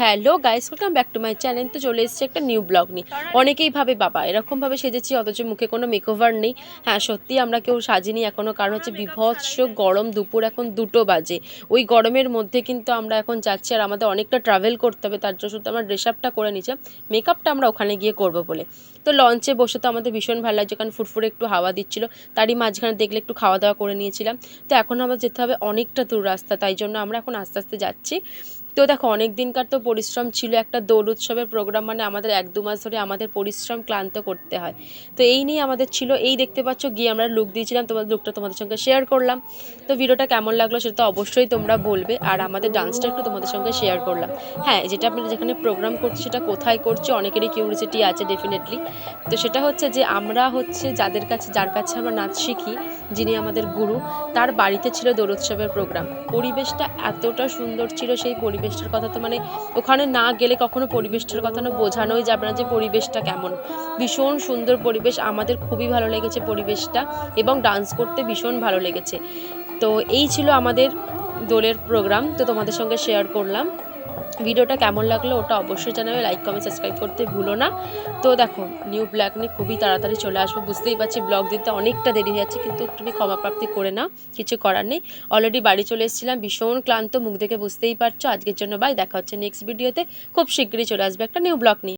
Hello guys welcome back to my channel তো চলে এসেছে একটা নিউ ব্লগ নিয়ে। অনেকেই ভাবে, বাবা এরকমভাবে সেজেছি, অথচ মুখে কোনো মেকওভার নেই। হ্যাঁ সত্যি আমরা কেউ সাজিনি এখনও কারণ হচ্ছে বিভৎস গরম দুপুর, এখন দুটো বাজে। ওই গরমের মধ্যে কিন্তু আমরা এখন যাচ্ছি, আর আমাদের অনেকটা ট্রাভেল করতে হবে, তার জন্য শুধু আমরা ড্রেস আপটা করে নিয়েছিলাম মেকআপটা আমরা ওখানে গিয়ে করব বলে। তো লঞ্চে বসে তো আমাদের ভীষণ ভালো লাগছে, কারণ ফুটফুটে একটু হাওয়া দিচ্ছিল, তারই মাঝখানে দেখলে একটু খাওয়া দাওয়া করে নিয়েছিলাম। তো এখন আমার যেতে হবে অনেকটা দূর রাস্তা, তাই জন্য আমরা এখন আস্তে আস্তে যাচ্ছি। তো দেখো অনেক দিনকার তো পরিশ্রম ছিল একটা দোল উৎসবের প্রোগ্রাম মানে আমাদের এক দু মাস ধরে আমাদের পরিশ্রম ক্লান্ত করতে হয়। তো এই নিয়ে আমাদের ছিল, এই দেখতে পাচ্ছ, গিয়ে আমরা লুক দিয়েছিলাম তোমাদের লুকটা তোমাদের সঙ্গে শেয়ার করলাম। তো ভিডিওটা কেমন লাগল সেটা তো অবশ্যই তোমরা বলবে, আর আমাদের ডান্সটা একটু তোমাদের সঙ্গে শেয়ার করলাম। হ্যাঁ যেটা আমরা যেখানে প্রোগ্রাম করছি, সেটা কোথায় করছি, অনেকেরই কিউরিসিটি আছে ডেফিনেটলি তো সেটা হচ্ছে যে, আমরা হচ্ছে যাদের কাছে, যার কাছে আমরা নাচ শিখি, যিনি আমাদের গুরু, তার বাড়িতে ছিল দোল উৎসবের প্রোগ্রাম পরিবেশটা এতটা সুন্দর ছিল, সেই পরিবেশটার কথা তো মানে ওখানে না গেলে কখনো পরিবেশটার কথা না বোঝানোই যাবে না যে পরিবেশটা কেমন। ভীষণ সুন্দর পরিবেশ, আমাদের খুবই ভালো লেগেছে পরিবেশটা এবং ডান্স করতে ভীষণ ভালো লেগেছে। তো এই ছিল আমাদের দোলের প্রোগ্রাম তো তোমাদের সঙ্গে শেয়ার করলাম। ভিডিওটা কেমন লাগল ওটা অবশ্যই জানাবে। লাইক কমেন্ট সাবস্ক্রাইব করতে ভুলো না। তো দেখো নিউ ব্ল্যাক নিয়ে খুবই তাড়াতাড়ি চলে আসব। বুঝতেই পারছি ব্লগ দিতে অনেকটা দেরি হয়ে যাচ্ছে, কিন্তু একটুখানি ক্ষমাপ্রাপ্তি করে না কিছু করার নেই। অলরেডি বাড়ি চলে এসেছিলাম, ভীষণ ক্লান্ত, মুখ দেখে বুঝতেই পারছ। আজকের জন্য বাই দেখা হচ্ছে নেক্সট ভিডিওতে খুব শীঘ্রই চলে আসবে একটা নিউ ব্লগ নিয়ে।